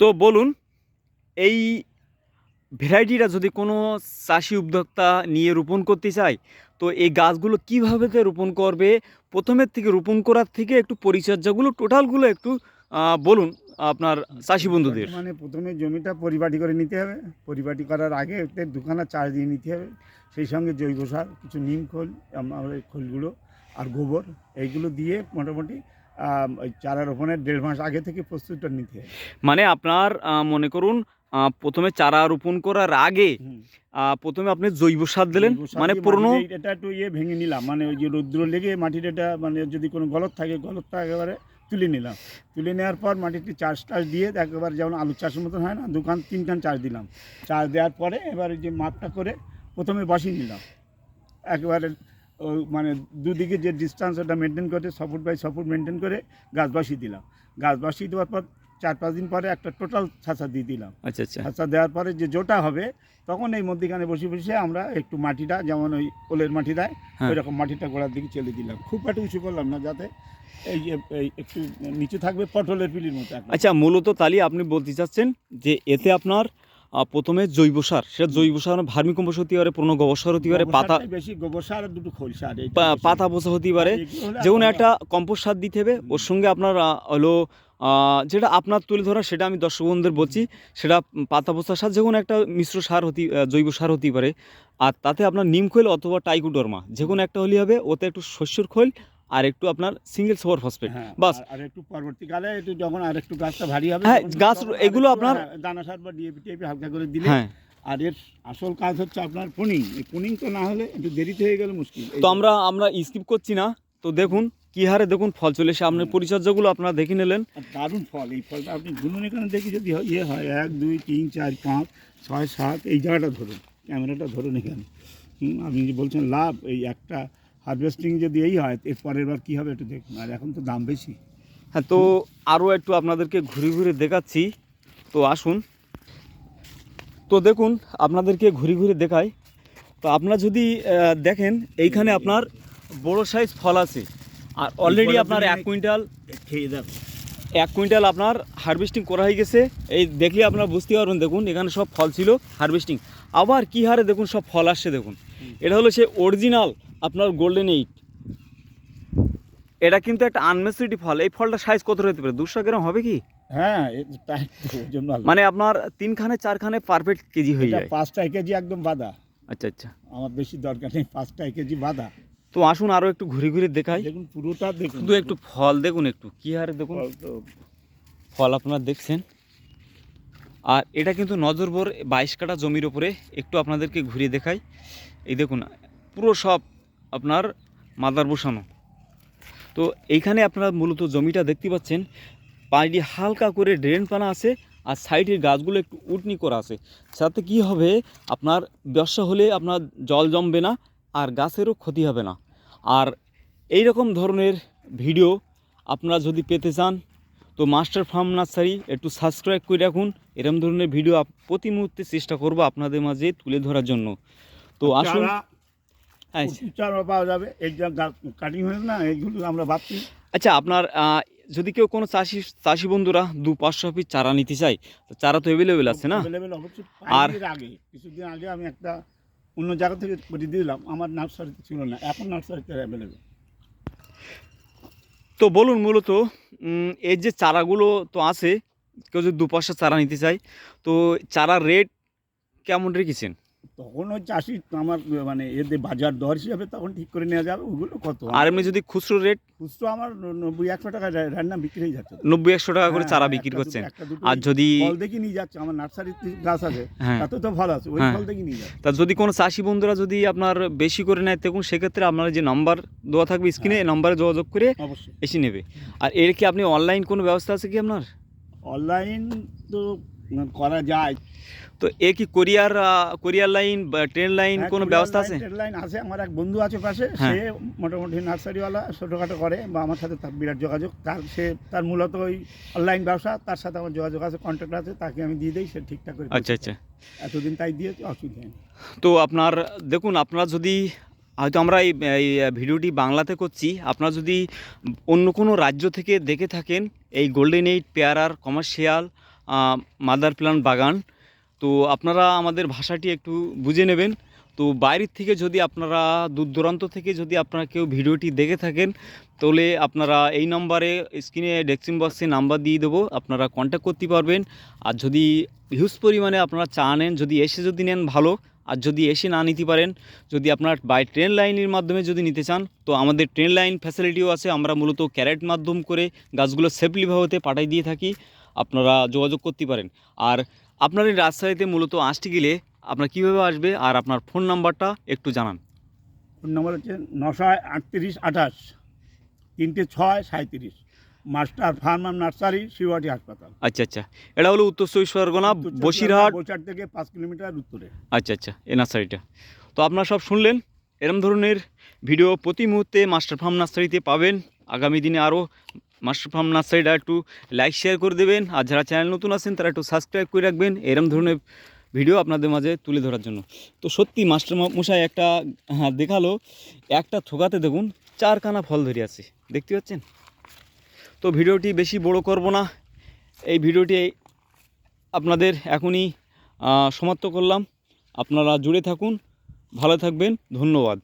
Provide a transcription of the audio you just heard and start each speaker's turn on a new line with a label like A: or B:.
A: তো বলুন, এই ভ্যারাইটিটা যদি কোনো চাষি উদ্যোক্তা নিয়ে রোপণ করতে চায়, তো এই গাছগুলো কীভাবে রোপণ করবে? প্রথমের থেকে রোপণ করার থেকে একটু পরিচর্যাগুলো, টোটালগুলো একটু বলুন আপনার চাষি বন্ধুদের।
B: মানে প্রথমে জমিটা পরিপাটি করে নিতে হবে। পরিপাটি করার আগে দুখানা চাষ দিয়ে নিতে হবে। সেই সঙ্গে জৈব সার, কিছু নিম খোল আমার খোলগুলো আর গোবর, এইগুলো দিয়ে মোটামুটি ওই চারা রোপণের দেড় মাস আগে থেকে প্রস্তুতটা নিতে হবে
A: মানে আপনার মনে করুন প্রথমে চারা রোপণ করার আগে প্রথমে আপনি জৈব সার দিলেন মানে পুরনো
B: এটা একটু ইয়ে ভেঙে নিলাম মানে ওই যে রৌদ্র লেগে মাটির এটা মানে যদি কোনো গলত থাকে গলতটা একেবারে তুলে নিলাম। তুলে নেওয়ার পর মাটিতে চাষ টাস দিয়ে একেবারে যেমন আলু চাষের মতন হয় না দোকান তিনখান চাষ দিলাম। চাষ দেওয়ার পরে এবার ওই যে মাপটা করে প্রথমে বসিয়ে নিলাম। একেবারে মানে দুদিকে যে ডিস্টেন্স ওটা মেনটেন করে ফুট বাই ফুট মেনটেন করে গাছ বসিয়ে দিলাম। গাছ বসিয়ে দেওয়ার পর চার পাঁচ দিন পরে একটা টোটাল ছাঁচা দিয়ে দিলাম।
A: আচ্ছা আচ্ছা।
B: ছাঁচা দেওয়ার পরে যে জোটা হবে তখন এই মধ্যিখানে বসে বসে আমরা একটু মাটিটা যেমন ওই ওলের মাটি দেয়
A: হ্যাঁ।
B: ওই রকম মাটিটা গোড়ার দিকে চেলে দিলাম। খুব একটা উঁচু করলাম না যাতে এই যে একটু নিচু থাকবে পটলের পিলির মতো
A: আচ্ছা মূলত তালি আপনি বলতে চাচ্ছেন যে এতে আপনার প্রথমে জৈব সার। সেটা জৈব সার ভার্মি কম্পোস্ট হতে পারে পুরনো গোবর সার হতে পারে পাতা
B: বেশি গোবর সার দুটো খোল সার।
A: পাতা পোষা হতে পারে। যেমন একটা কম্পোস্ট সার দিতে হবে ওর সঙ্গে আপনার হলো যেটা আপনার তুলে ধরা সেটা আমি দর্শক বন্ধুদের বলছি সেটা পাতা পোষা সার যে কোনো একটা মিশ্র সার হতে জৈব সার হতেই পারে। আর তাতে আপনার নিম খৈল অথবা টাইকোডর্মা যে কোনো একটা হলেই হবে ওতে একটু শস্যর খৈল আর একটু আপনার সিঙ্গেল সুপার ফসফেট
B: হ্যাঁ,
A: বাস।
B: আর- একটু পরবর্তীকালে একটু যখন আর একটু গাছটা ভারী হবে
A: হ্যাঁ, গাছ- এগুলো আপনার-
B: হ্যাঁ, দানা সার বা ডিএপি টিএপি হালকা করে দিলে
A: হ্যাঁ।
B: আর এর আসল কাজ হচ্ছে আপনার পুনিং এই পুনিং তো না হলে একটু দেরিতে হয়ে গেলে মুশকিল।
A: তো আমরা আমরা স্কিপ করছি না। তো দেখুন কি হারে দেখুন ফল চলে এসে আপনার পরিচর্যাগুলো আপনারা দেখে নিলেন।
B: দারুণ ফল এই ফলটা আপনি গুনুন এখানে দেখি যদি হয়- ইয়ে হয় এক দুই তিন চার পাঁচ ছয় সাত এই জায়গাটা ধরুন ক্যামেরাটা ধরুন এখানে। আপনি যে বলছেন লাভ এই একটা হারভেস্টিং যদি এই হয় এর পরের বার কী হবে একটু দেখুন। আর এখন তো দাম বেশি।
A: হ্যাঁ তো আরও একটু আপনাদেরকে ঘুরে ঘুরে দেখাচ্ছি। তো আসুন। তো দেখুন আপনাদেরকে ঘুরে ঘুরে দেখাই। তো আপনারা যদি দেখেন এইখানে আপনার বড় সাইজ ফল আছে। আর অলরেডি আপনার এক কুইন্টাল
B: খেয়ে দেখো
A: এক কুইন্টাল আপনার হারভেস্টিং করা হয়ে গেছে। এই দেখলে আপনারা বুঝতে পারবেন দেখুন এখানে সব ফল ছিল হারভেস্টিং আবার কি হারে দেখুন সব ফল আসছে দেখুন। এটা হলো সে অরিজিনাল আপনার গোল্ডেন এইট এটা কিন্তু একটা আনমেসিটি ফল। এই ফলটা সাইজ কত হতে পারে? দুশো গ্রাম হবে কি?
B: হ্যাঁ।
A: মানে আপনার তিনখানে চারখানে পারফেক্ট কেজি হয়ে যায়।
B: পাঁচটা কেজি একদম বাঁধা।
A: আচ্ছা আচ্ছা।
B: আমার বেশি দরকার নেই পাঁচটা কেজি বাঁধা।
A: তো আসুন আরও একটু ঘুরে ঘুরে দেখাই।
B: দেখুন পুরোটা দেখুন।
A: শুধু একটু ফল দেখুন একটু। কি হারে দেখুন?
B: ফল
A: আপনারা দেখছেন। আর এটা কিন্তু নজরবর বাইশ কাটা জমির ওপরে একটু আপনাদেরকে ঘুরিয়ে দেখাই। এই দেখুন পুরো সব আপনার মাদার বসানো। তো এইখানে আপনারা মূলত জমিটা দেখতে পাচ্ছেন, পানিটি হালকা করে ড্রেন পানা আছে আর সাইডের গাছগুলো একটু উটনি করা আছে। সাথে কি হবে, আপনার ব্যবসা হলে আপনার জল জমবে না আর গাছেরও ক্ষতি হবে না। আর এই রকম ধরনের ভিডিও আপনারা যদি পেতে চান, তো মাস্টার ফার্ম নার্সারি একটু সাবস্ক্রাইব করে রাখুন। এরকম ধরনের ভিডিও প্রতি মুহূর্তে চেষ্টা করব আপনাদের মাঝে তুলে ধরার জন্য। তো আসুন
B: চারা
A: হ্যাঁ
B: চারা পাওয়া যাবে। এই কাটিং হয়ে না এইগুলো আমরা ভাবছি।
A: আচ্ছা আপনার যদি কেউ কোনো চাষি চাষি বন্ধুরা দু পাঁচশো পিস চারা নিতে চায় তো চারা তো অ্যাভেলেবেল আছে না? আর-
B: আগে। কিছুদিন আগে আমি একটা অন্য জায়গা থেকে করে দিলাম। আমার নার্সারিতে ছিল না। এখন নার্সারিতে অ্যাভেলেবেল
A: তো বলুন মূলত এর যে চারাগুলো তো আছে কেউ যদি দু পাঁচশো চারা নিতে চায় তো চারার রেট কেমন রেখেছেন?
B: তখন ওই চাষি আমার মানে এতে বাজার দর হিসাবে তখন ঠিক করে নেওয়া যাবে ওগুলো কত?
A: আর এমনি যদি খুচরো রেট?
B: খুচরো আমার নব্বই একশো টাকা রান্না বিক্রি হয়ে যাচ্ছে।
A: নব্বই একশো টাকা করে
B: হ্যাঁ,
A: চারা বিক্রি
B: দুটো-
A: করছেন। আর যদি
B: ফল দেখি নিয়ে যাচ্ছে আমার নার্সারিতে গাছ আছে
A: হ্যাঁ।
B: তাতে তো ভালো আছে ওই
A: হ্যাঁ।
B: ফল দেখি নিয়ে যাচ্ছে।
A: তা যদি কোনো চাষি বন্ধুরা যদি আপনার বেশি করে নেয় তখন সেক্ষেত্রে আপনার যে নাম্বার দেওয়া থাকবে স্ক্রিনে এই নাম্বারে যোগাযোগ করে
B: অবশ্যই।
A: এসে নেবে। আর এর কি আপনি অনলাইন কোনো ব্যবস্থা আছে কি আপনার?
B: অনলাইন তো করা যায়।
A: তো এ কি কোরিয়ার কোরিয়ার লাইন বা ট্রেন লাইন
B: হ্যাঁ,
A: কোনো ব্যবস্থা আছে?
B: trade line আছে। আমার এক বন্ধু আছে পাশে।
A: হ্যাঁ।
B: সে মোটামুটি নার্সারিওয়ালা ছোটোখাটো করে বা আমার সাথে তার বিরাট যোগাযোগ। তার সে তার মূলত ওই অনলাইন ব্যবসা। তার সাথে আমার যোগাযোগ আছে কন্ট্যাক্ট আছে। তাকে আমি দিয়ে দিই সে ঠিকঠাক করে
A: আচ্ছা আচ্ছা।
B: এতদিন তাই দিয়েছি অসুবিধা নেই।
A: তো আপনার দেখুন আপনারা যদি হয়তো আমরা এই এই ভিডিওটি বাংলাতে করছি। আপনারা যদি অন্য কোনো রাজ্য থেকে দেখে থাকেন এই গোল্ডেন এইট পেয়ারার কমার্শিয়াল মাদার প্লান্ট বাগান। তো আপনারা আমাদের ভাষাটি একটু বুঝে নেবেন। তো বাইরের থেকে যদি আপনারা দূর দূরান্ত থেকে যদি আপনারা কেউ ভিডিওটি দেখে থাকেন, তাহলে আপনারা এই নম্বরে স্ক্রিনে ডেস্ক্রিপশন বক্সে নাম্বার দিয়ে দেবো, আপনারা কন্ট্যাক্ট করতে পারবেন। আর যদি হিউজ পরিমাণে আপনারা চা নেন, যদি এসে যদি নেন ভালো, আর যদি এসে না নিতে পারেন, যদি আপনার বাই ট্রেন লাইনের মাধ্যমে যদি নিতে চান, তো আমাদের ট্রেন লাইন ফ্যাসিলিটিও আছে। আমরা মূলত ক্যারেট মাধ্যম করে গাছগুলো সেফলিভাবে পাঠাই দিয়ে থাকি। আপনারা যোগাযোগ করতে পারেন। আর আপনার এই রাজশাহীতে মূলত আসতে গেলে আপনার কীভাবে আসবে আর আপনার ফোন নাম্বারটা একটু জানান।
B: ফোন নম্বর হচ্ছে নশো আটত্রিশ আঠাশ তিনটে ছয় সাঁত্রিশ মাস্টার ফার্ম নার্সারি শিওয়াটি হাসপাতাল।
A: আচ্ছা আচ্ছা। এটা হলো উত্তর চব্বিশ পরগনা বসিরহাট।
B: বসিরহাট থেকে পাঁচ কিলোমিটার উত্তরে।
A: আচ্ছা আচ্ছা। এ নার্সারিটা। তো আপনারা সব শুনলেন এরম ধরনের ভিডিও প্রতি মুহূর্তে মাস্টার ফার্ম নার্সারিতে পাবেন। আগামী দিনে আরও মাস্টার ফার্ম নার্সারিটা একটু লাইক শেয়ার করে দেবেন। আর যারা চ্যানেল নতুন আছেন, তারা একটু সাবস্ক্রাইব করে রাখবেন। এরম ধরনের ভিডিও আপনাদের মাঝে তুলে ধরার জন্য। তো সত্যি মাস্টার মশাই একটা হ্যাঁ দেখাল। একটা থোকাতে দেখুন, চারখানা ফল ধরে আছে। দেখতে পাচ্ছেন? তো ভিডিওটি বেশি বড় করব না। এই ভিডিওটি আপনাদের এখনই সমাপ্ত করলাম। আপনারা জুড়ে থাকুন। ভালো থাকবেন। ধন্যবাদ।